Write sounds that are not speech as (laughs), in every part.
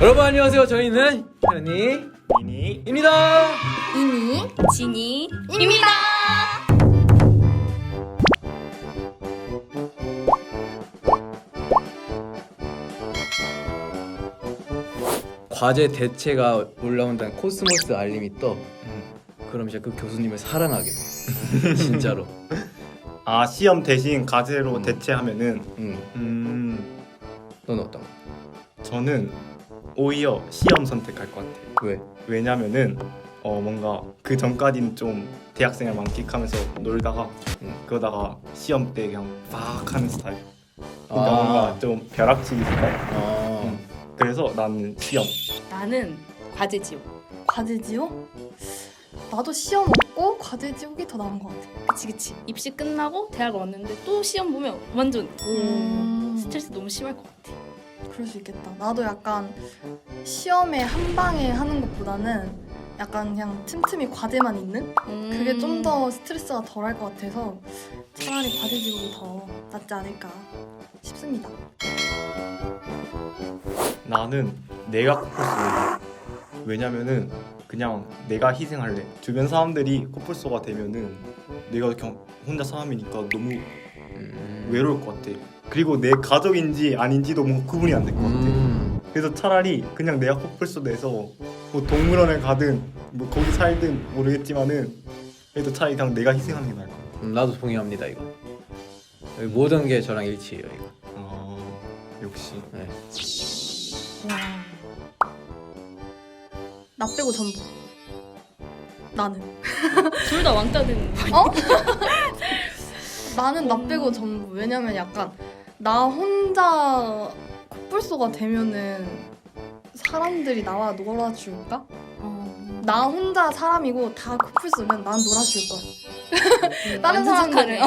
여러분 안녕하세요. 저희는 현이입니다. 미니 이니 지니입니다. 과제 대체가 올라온다는 코스모스 알림이 떠. 그럼 이제 그 교수님을 사랑하게 돼. (laughs) 진짜로. 아 시험 대신 과제로 음. 대체하면은 응. 음 너는 어떤 거? 저는 오히려 시험 선택할 것 같아요. 왜? 왜냐면은 어 뭔가 그 전까지는 좀 대학생을 만끽하면서 놀다가 음. 그러다가 시험 때 그냥 빡 하는 스타일. 그러니까 아. 뭔가 좀 벼락치기 스타일. 아. 음. 그래서 나는 시험. 나는 과제지요. 과제지요? 나도 시험 없고 과제 지옥이 더 나은 것 같아. 그치 그치. 입시 끝나고 대학을 왔는데 또 시험 보면 완전 음. 스트레스 너무 심할 것 같아. 그럴 수 있겠다. 나도 약간 시험에 한 방에 하는 것보다는 약간 그냥 틈틈이 과제만 있는 그게 음. 좀더 스트레스가 덜할 것 같아서 차라리 과제 지옥이 더 낫지 않을까 싶습니다. 나는 내가 코뿔소야. 왜냐면은 그냥 내가 희생할래. 주변 사람들이 코뿔소가 되면은 내가 그냥 혼자 사람이니까 너무 음. 외로울 것 같아. 그리고 내 가족인지 아닌지도 뭔가 구분이 안 될 것 같아. 음. 그래서 차라리 그냥 내가 코뿔소 돼서 뭐 동물원에 가든 뭐 거기 살든 모르겠지만은 그래도 차라리 그냥 내가 희생하는 게 나을 것 같아. 음, 나도 동의합니다 이거. 여기 모든 게 저랑 일치해요 이거. 아 역시. 네. 나 빼고 전부. 나는. (laughs) 둘 다 왕따 되는 거. 어? (laughs) 나는 나 빼고 전부. 왜냐면 약간 나 혼자 코뿔소가 되면은 사람들이 나와 놀아줄까? 어. 나 혼자 사람이고 다 코뿔소면 난 놀아줄 거야. 다른 완전 사람들은. 어.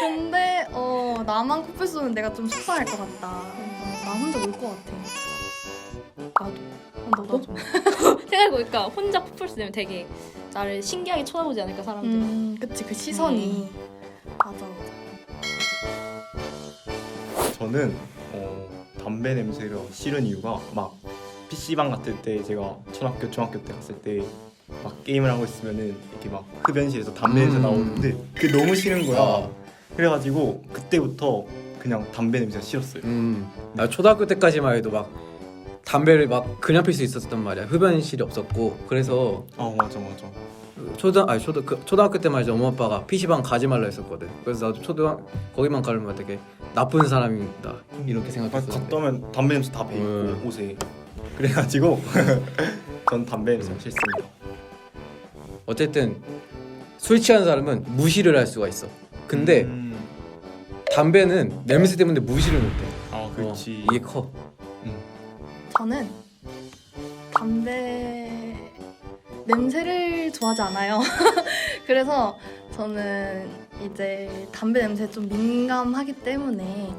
근데 어 나만 코뿔소는 내가 좀 속상할 것 같다. 어, 나 혼자 놀 것 같아. 나도. 어, 너도? (laughs) 생각해보니까 혼자 되면 되게 나를 신기하게 쳐다보지 않을까 사람들이. 음, 그치 그 시선이 맞아. 저는 어, 담배 냄새가 싫은 이유가 막 PC방 갔을 때 제가 초등학교 중학교 때 갔을 때 막 게임을 하고 있으면은 이렇게 막 흡연실에서 담배 냄새 음. 나오는데 그게 너무 싫은 거야. 아. 그래가지고 그때부터 그냥 담배 냄새가 싫었어요. 음. 나 초등학교 때까지만 해도 막 담배를 막 그냥 필 수 있었단 말이야. 흡연실이 없었고 그래서 아 맞아 맞아. 초등 아니 초등 그 초등학교 때만 해도 엄마 아빠가 PC방 가지 말라 했었거든. 그래서 나도 초등 거기만 가면 되게 나쁜 사람이다 이렇게 막 생각했었는데. 갔다 오면 담배 냄새 다 배있고 음. 옷에 그래가지고 (laughs) 전 담배 냄새가 싫습니다. 어쨌든 술 취한 사람은 무시를 할 수가 있어. 근데 음. 담배는 냄새 때문에 무시를 못해. 아 그렇지. 어, 이게 커. 저는 담배 냄새를 좋아하지 않아요. (laughs) 그래서 저는 이제 담배 냄새에 좀 민감하기 때문에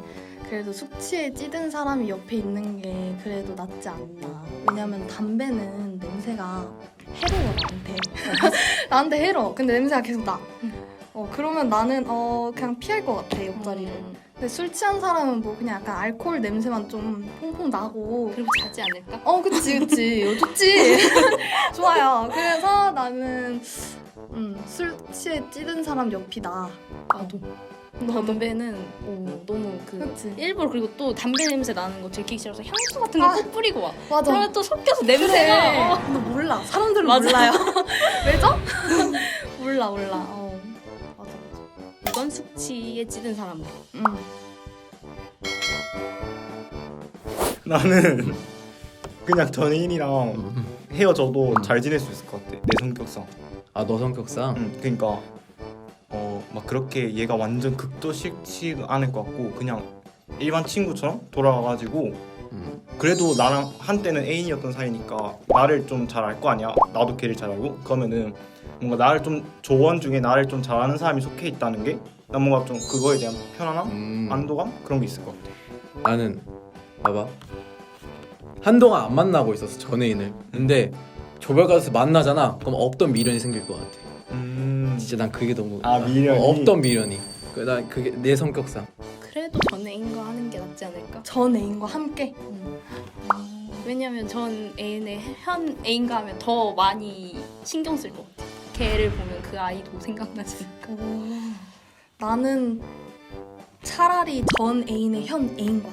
그래도 숙취에 찌든 사람이 옆에 있는 게 그래도 낫지 않나. 왜냐면 담배는 냄새가 해로워 나한테. (laughs) 나한테 해로워. 근데 냄새가 계속 나. 어 그러면 나는 어 그냥 피할 것 같아 옆자리를. 음. 근데 술 취한 사람은 뭐 그냥 약간 알코올 냄새만 좀 퐁퐁 나고 그리고 자지 않을까? 어 그치 그치 (laughs) 어, 좋지 (laughs) 좋아요 그래서 나는 음, 술 취해 찌든 사람 옆이 나 나도. 담배는 어, 너무 그 그치 일부러 그리고 또 담배 냄새 나는 거 들키기 싫어서 향수 같은 거 아. 꼭 뿌리고 와. 맞아 그러면 또 섞여서 그래 냄새가 어. 근데 몰라 사람들은 맞아. 몰라요 (laughs) 왜죠? 몰라 몰라 어 숙취에 찌든 사람들. 음. 나는 (laughs) 그냥 전인이랑 음. 헤어져도 음. 잘 지낼 수 있을 것 같아. 내 성격상. 아 너 성격상. 응, 그러니까 어 막 그렇게 얘가 완전 극도 싫지 않을 것 같고 그냥 일반 친구처럼 돌아가가지고 음. 그래도 나랑 한때는 애인이었던 사이니까 나를 좀 잘 알 거 아니야. 나도 걔를 잘 알고 그러면은 뭔가 나를 좀 조언 중에 나를 좀 잘하는 사람이 속해 있다는 게난 뭔가 좀 그거에 대한 편안함, 음. 안도감 그런 게 있을 것 같아. 나는 봐봐 한동안 안 만나고 있었어 전애인을. 근데 조별 가서 만나잖아. 그럼 없던 미련이 생길 것 같아. 음, 진짜 난 그게 너무 아, 미련이? 어, 없던 미련이. 그, 난 그게 내 성격상. 그래도 전 애인 거 하는 게 낫지 않을까? 전 애인과 함께 음. 음. 왜냐면 전 애인의 현 애인과 하면 더 많이 신경 쓸 것 같아요. 걔를 보면 그 아이도 생각나지니까. 오, 나는 차라리 전 애인의 현 애인과.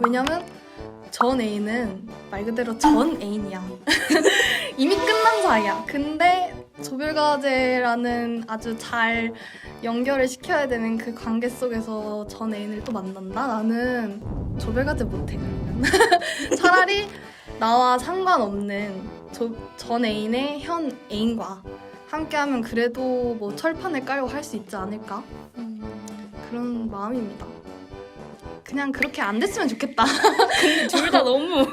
왜냐면 전 애인은 말 그대로 전 (laughs) 애인이야. (laughs) 이미 끝난 사이야. 근데 조별과제라는 아주 잘 연결을 시켜야 되는 그 관계 속에서 전 애인을 또 만난다? 나는 조별과제 못해 그러면. (laughs) 차라리 나와 상관없는 조- 전 애인의 현 애인과 함께하면 그래도 뭐 철판을 깔고 할 수 있지 않을까? 그런 마음입니다. 그냥 그렇게 안 됐으면 좋겠다. 근데 둘 다 (laughs) 너무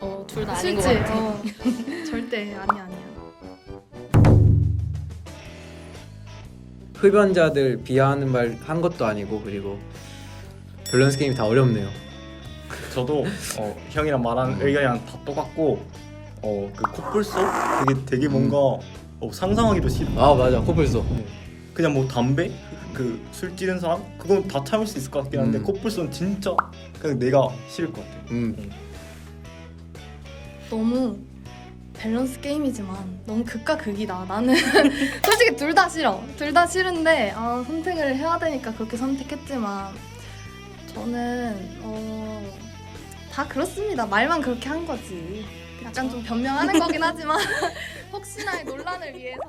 어, 둘 다 아닌 것 실제 같아. 어, (laughs) 절대 아니야 아니야. 흡연자들 비하하는 말 한 것도 아니고 그리고 밸런스 게임이 다 어렵네요. 저도 어, 형이랑 말한 의견이랑 다 똑같고 어, 그 코뿔소 그게 되게 뭔가 어, 상상하기도 싫어. 아 맞아 코뿔소. 그냥 뭐 담배 그 술 찌는 사람 그건 다 참을 수 있을 것 같긴 한데 음. 코뿔소는 진짜 그냥 내가 싫을 것 같아. 음 너무 밸런스 게임이지만 너무 극과 극이다. 나는 (laughs) 솔직히 둘 다 싫어. 둘 다 싫은데 아, 선택을 해야 되니까 그렇게 선택했지만 저는 어, 다 그렇습니다. 말만 그렇게 한 거지. 약간 좀 변명하는 거긴 하지만 (laughs) 혹시나의 논란을 위해서